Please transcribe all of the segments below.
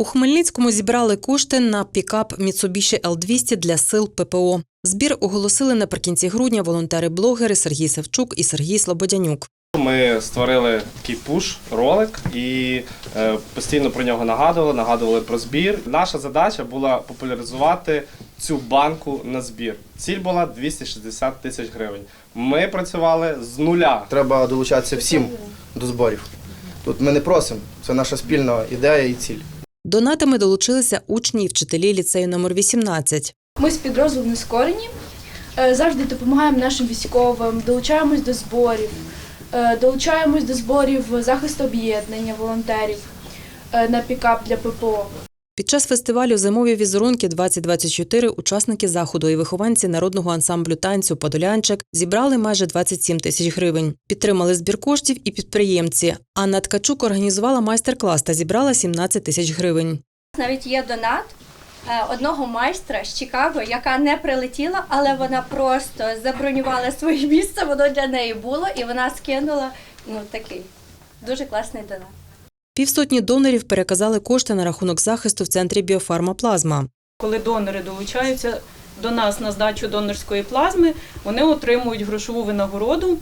У Хмельницькому зібрали кошти на пікап Mitsubishi L200 для сил ППО. Збір оголосили наприкінці грудня волонтери-блогери Сергій Савчук і Сергій Слободянюк. Ми створили такий пуш ролик і е, постійно про нього нагадували, нагадували про збір. Наша задача була популяризувати цю банку на збір. Ціль була 260 тисяч гривень. Ми працювали з нуля. Треба долучатися всім до зборів. Тут ми не просимо, це наша спільна ідея і ціль. Донатами долучилися учні і вчителі ліцею номер 18. Ми з підрозділу Нескорені е, завжди допомагаємо нашим військовим, долучаємось до зборів, е, долучаємось до зборів захисту об'єднання волонтерів е, на пікап для ППО. Під час фестивалю Зимові візерунки 2024 учасники заходу і вихованці народного ансамблю танцю Подолянчик зібрали майже 27 тисяч гривень. Підтримали збір коштів і підприємці. Анна Ткачук організувала майстер-клас та зібрала 17 тисяч гривень. Навіть є донат е, одного майстра з Чикаго, яка не прилетіла, але вона просто забронювала своє місце, воно для неї було, і вона скинула ну такий дуже класний донат. Півсотні донорів переказали кошти на рахунок захисту в центрі біофармаплазма. Коли донори долучаються до нас на здачу донорської плазми, вони отримують грошову винагороду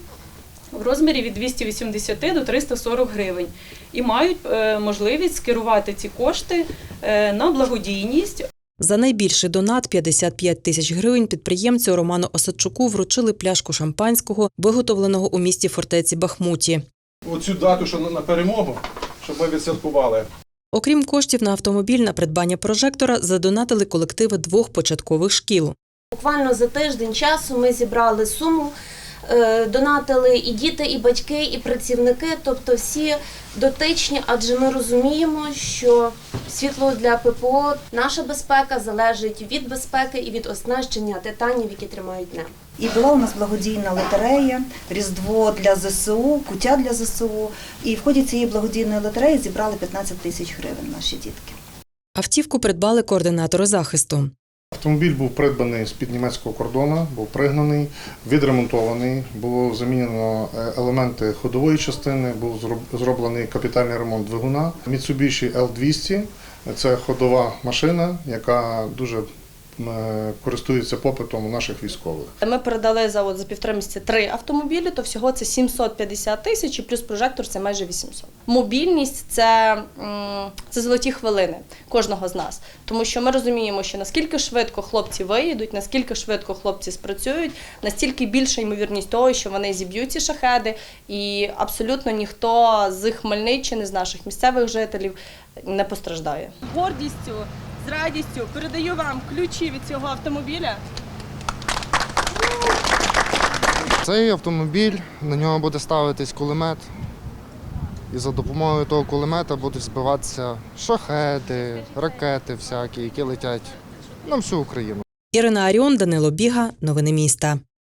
в розмірі від 280 до 340 гривень і мають е, можливість скерувати ці кошти е, на благодійність. За найбільший донат 55 тисяч гривень підприємцю Роману Осадчуку вручили пляшку шампанського, виготовленого у місті фортеці Бахмуті. оцю дату, що на- на перемогу, щоб ми відсвяткували. Окрім коштів на автомобіль на придбання прожектора, задонатили колективи двох початкових шкіл. Буквально за тиждень часу ми зібрали суму, донатили і діти, і батьки, і працівники, тобто всі дотичні, адже ми розуміємо, що світло для ППО, наша безпека залежить від безпеки і від оснащення титанів, які тримають небо. І була у нас благодійна лотерея, Різдво для ЗСУ, куття для ЗСУ. І в ході цієї благодійної лотереї зібрали 15 тисяч гривень наші дітки. Автівку придбали координатори захисту. Автомобіль був придбаний з-під німецького кордону, був пригнаний, відремонтований, було замінено е, елементи ходової частини, був зроблений капітальний ремонт двигуна. Mitsubishi L200 – це ходова машина, яка дуже е, користується попитом у наших військових. Ми передали за от за півтора місяця три автомобілі, то всього це 750 тисяч, і плюс прожектор це майже 800. Мобільність це, це золоті хвилини кожного з нас, тому що ми розуміємо, що наскільки швидко хлопці виїдуть, наскільки швидко хлопці спрацюють, настільки більша ймовірність того, що вони зіб'ють ці шахеди, і абсолютно ніхто з Хмельниччини, з наших місцевих жителів не постраждає. Гордістю, з радістю передаю вам ключі від цього автомобіля. Цей автомобіль, на нього буде ставитись кулемет. І за допомогою того кулемета будуть збиватися шахети, ракети всякі, які летять на всю Україну. Ірина Аріон, Данило Біга. Новини міста.